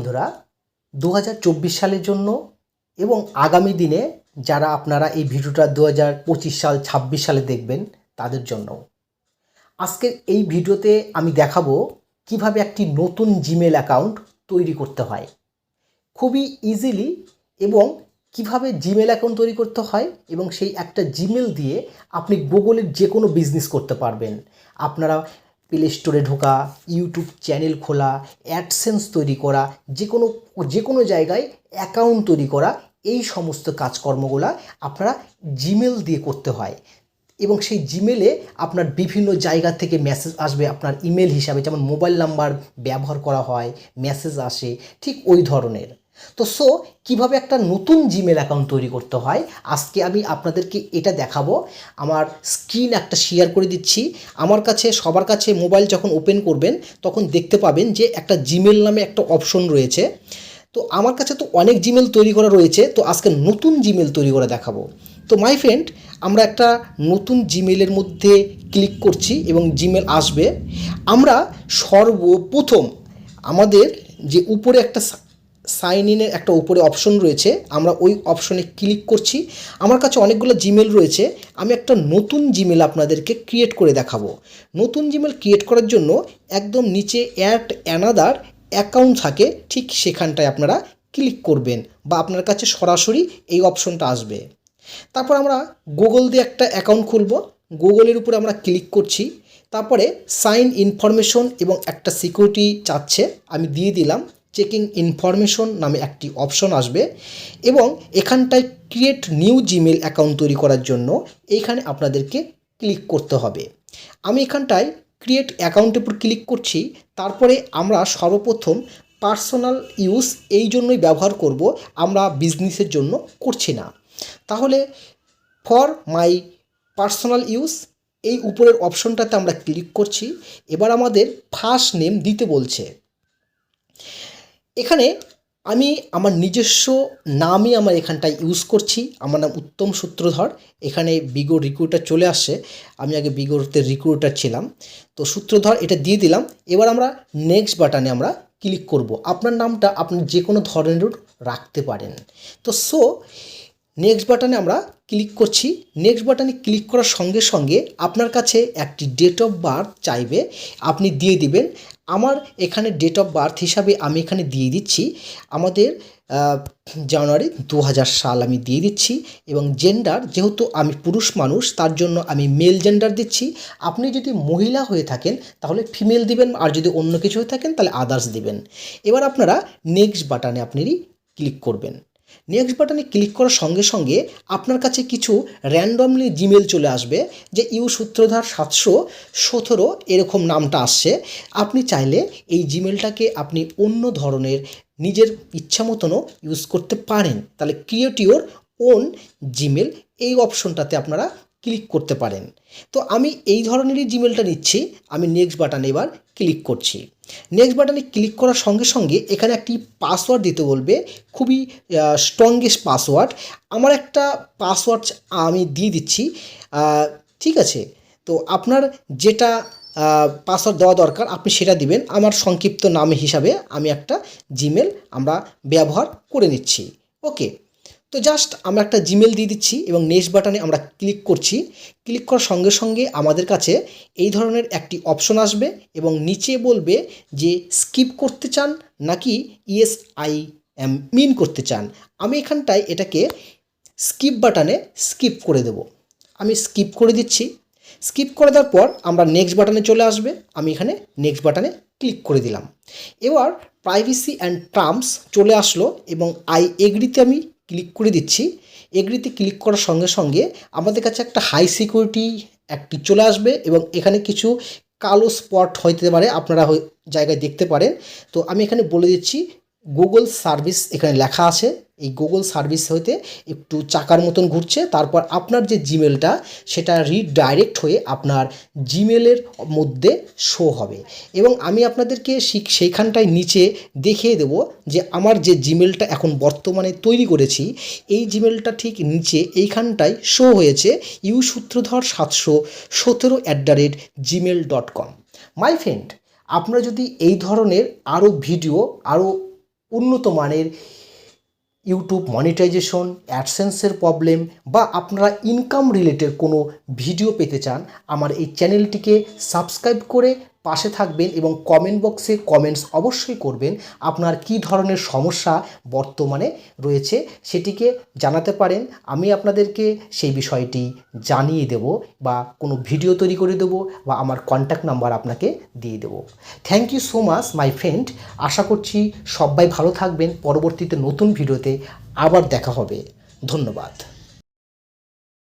বন্ধুরা দু হাজার চব্বিশ সালের জন্য এবং আগামী দিনে যারা আপনারা এই ভিডিওটা দু হাজার পঁচিশ সাল, ছাব্বিশ সালে দেখবেন, তাদের জন্য আজকের এই ভিডিওতে আমি দেখাবো কীভাবে একটি নতুন জিমেল অ্যাকাউন্ট তৈরি করতে হয়। খুবই ইজিলি এবং কীভাবে জিমেল অ্যাকাউন্ট তৈরি করতে হয় এবং সেই একটা জিমেল দিয়ে আপনি গুগলের যে কোনো বিজনেস করতে পারবেন। আপনারা প্লে স্টোরে ঢোকা ইউটিউব চ্যানেল খোলা অ্যাডসেন্স তৈরি করা যে কোনো যে কোনো জায়গায় অ্যাকাউন্ট তৈরি করা, এই সমস্ত কাজকর্মগুলো আপনারা জিমেল দিয়ে করতে হয়। এবং সেই জিমেলে আপনার বিভিন্ন জায়গা থেকে মেসেজ আসবে আপনার ইমেল হিসাবে, যেমন মোবাইল নাম্বার ব্যবহার করা হয় মেসেজ আসে, ঠিক ওই ধরনের। তো সো কীভাবে একটা নতুন জিমেল অ্যাকাউন্ট তৈরি করতে হয়? আজকে আমি আপনাদেরকে এটা দেখাবো। আমার স্ক্রিন একটা শেয়ার করে দিচ্ছি। আমার কাছে, সবার কাছে মোবাইল যখন ওপেন করবেন, তখন দেখতে পাবেন যে একটা জিমেল নামে একটা অপশন রয়েছে। তো আমার কাছে তো অনেক জিমেল তৈরি করা রয়েছে, তো আজকে নতুন জিমেল তৈরি করে দেখাবো। তো মাই ফ্রেন্ড আমরা একটা নতুন জিমেলের মধ্যে ক্লিক করছি এবং জিমেল আসবে। আমরা সর্বপ্রথম আমাদের যে উপরে একটা সাইন ইনের একটা উপরে অপশন রয়েছে। আমরা ওই অপশনে ক্লিক করছি। আমার কাছে অনেকগুলো জিমেল রয়েছে। আমি একটা নতুন জিমেল আপনাদেরকে ক্রিয়েট করে দেখাবো। নতুন জিমেল ক্রিয়েট করার জন্য একদম নিচে অ্যাট অ্যানাদার অ্যাকাউন্ট থাকে, ঠিক সেখানটায় আপনারা ক্লিক করবেন বা আপনার কাছে সরাসরি এই অপশনটা আসবে। তারপর আমরা গুগল দিয়ে একটা অ্যাকাউন্ট খুলব। গুগলের উপরে আমরা ক্লিক করছি। তারপরে সাইন ইনফরমেশন এবং একটা সিকিউরিটি চাচ্ছে। আমি দিয়ে দিলাম। চেকিং ইনফরমেশন নামে একটি অপশন আসবে এবং এখানটায় ক্রিয়েট নিউ জিমেল অ্যাকাউন্ট তৈরি করার জন্য এইখানে আপনাদেরকে ক্লিক করতে হবে। আমি এখানটায় ক্রিয়েট অ্যাকাউন্টের উপর ক্লিক করছি, তারপরে আমরা সর্বপ্রথম পার্সোনাল ইউজ এই জন্যই ব্যবহার করব, আমরা বিজনেসের জন্য করছি না। তাহলে ফর মাই পার্সোনাল ইউজ এই উপরের অপশনটাতে আমরা ক্লিক করছি, এবার আমাদের ফার্স্ট নেম দিতে বলছে। এখানে আমি আমার নিজস্ব নামই আমার এখানটায় ইউজ করছি। আমার নাম উত্তম সূত্রধর। এখানে বিগো রিক্রুটার চলে আসছে। আমি আগে বিগোতে রিক্রুটার ছিলাম। তো সূত্রধর, এটা দিয়ে দিলাম। এবার আমরা নেক্সট বাটনে আমরা ক্লিক করব। আপনার নামটা আপনি যে কোনো ধরনের রাখতে পারেন। তো সো নেক্সট বাটনে আমরা ক্লিক করছি। নেক্সট বাটনে ক্লিক করার সঙ্গে সঙ্গে আপনার কাছে একটি ডেট অফ বার্থ চাইবে। আপনি দিয়ে দিবেন। আমার এখানে ডেট অফ বার্থ হিসাবে আমি এখানে দিয়ে দিচ্ছি। আমাদের জানুয়ারি দু হাজার সাল আমি দিয়ে দিচ্ছি এবং জেন্ডার যেহেতু আমি পুরুষ মানুষ, তার জন্য আমি মেল জেন্ডার দিচ্ছি। আপনি যদি মহিলা হয়ে থাকেন, তাহলে ফিমেল দিবেন। আর যদি অন্য কিছু হয়ে থাকেন, তাহলে আদার্স দিবেন। এবার আপনারা নেক্সট বাটনে আপনি ক্লিক করবেন। নেক্সট বাটনে ক্লিক করার সঙ্গে সঙ্গে আপনার কাছে কিছু র্যান্ডমলি জিমেল চলে আসবে, যে ইউ সূত্রধার সাতশো সতেরো এরকম নামটা আসছে। আপনি চাইলে এই জিমেলটাকে আপনি অন্য ধরনের নিজের ইচ্ছা মতনও ইউজ করতে পারেন। তাহলে ক্রিয়েট ইউর ওন জিমেল এই অপশনটাতে আপনারা ক্লিক করতে পারেন। তো আমি এই ধরনেরই জিমেলটা নিচ্ছি। আমি নেক্সট বাটনে এবার ক্লিক করছি। নেক্সট বাটনে ক্লিক করার সঙ্গে সঙ্গে এখানে একটি পাসওয়ার্ড দিতে বলবে। খুবই স্ট্রংগেস্ট পাসওয়ার্ড আমার একটা পাসওয়ার্ড আমি দিয়ে দিচ্ছি। ঠিক আছে? তো আপনার যেটা পাসওয়ার্ড দেওয়া দরকার, আপনি সেটা দিবেন। আমার সংক্ষিপ্ত নাম হিসাবে আমি একটা জিমেল আমরা ব্যবহার করে নিচ্ছি। ওকে তো জাস্ট আমরা একটা জিমেল দিয়ে দিচ্ছি এবং নেক্সট বাটনে আমরা ক্লিক করছি। ক্লিক করার সঙ্গে সঙ্গে আমাদের কাছে এই ধরনের একটি অপশন আসবে এবং নিচে বলবে যে স্কিপ করতে চান নাকি ইএস আই এম মিন করতে চান। আমি এখানটায় এটাকে স্কিপ বাটনে স্কিপ করে দেব। আমি স্কিপ করে দিচ্ছি। স্কিপ করে দেওয়ার পর আমরা নেক্সট বাটনে চলে আসবে। আমি এখানে নেক্সট বাটনে ক্লিক করে দিলাম। এবার প্রাইভেসি অ্যান্ড টার্মস চলে আসলো এবং আই এগ্রিতে আমি ক্লিক করে দিচ্ছি। এগ্রিতে ক্লিক করার সঙ্গে সঙ্গে আমাদের কাছে একটা হাই সিকিউরিটি একটি চলে আসবে এবং এখানে কিছু কালো স্পট হইতে পারে, আপনারা জায়গায় দেখতে পারেন। তো আমি এখানে বলে দিচ্ছি গুগল সার্ভিস এখানে লেখা আছে। এই গুগল সার্ভিস হইতে একটু চাকার মতন ঘুরছে। তারপর আপনার যে জিমেলটা সেটা রিডাইরেক্ট হয়ে আপনার জিমেলের মধ্যে শো হবে। এবং আমি আপনাদেরকে সেইখানটায় নিচে দেখিয়ে দেব যে আমার যে জিমেলটা এখন বর্তমানে তৈরি করেছি, এই জিমেলটা ঠিক নিচে এইখানটায় শো হয়েছে ইউ সূত্রধর সাতশো সতেরো at the rate Gmail dot com my friend আপনারা যদি এই ধরনের আরও ভিডিও আরও উন্নত মানের ইউটিউব মনিটাইজেশন, অ্যাডসেন্সের প্রবলেম বা আপনারা ইনকাম রিলেটেড কোনো ভিডিও পেতে চান, আমার এই চ্যানেলটিকে সাবস্ক্রাইব করে পাশে থাকবেন এবং কমেন্ট বক্সে কমেন্টস অবশ্যই করবেন আপনার কী ধরনের সমস্যা বর্তমানে রয়েছে সেটিকে জানাতে পারেন। আমি আপনাদেরকে সেই বিষয়টি জানিয়ে দেব বা কোনো ভিডিও তৈরি করে দেবো বা আমার কন্ট্যাক্ট নাম্বার আপনাকে দিয়ে দেবো। Thank you so much my friend আশা করছি সবাই ভালো থাকবেন। পরবর্তীতে নতুন ভিডিওতে আবার দেখা হবে। ধন্যবাদ।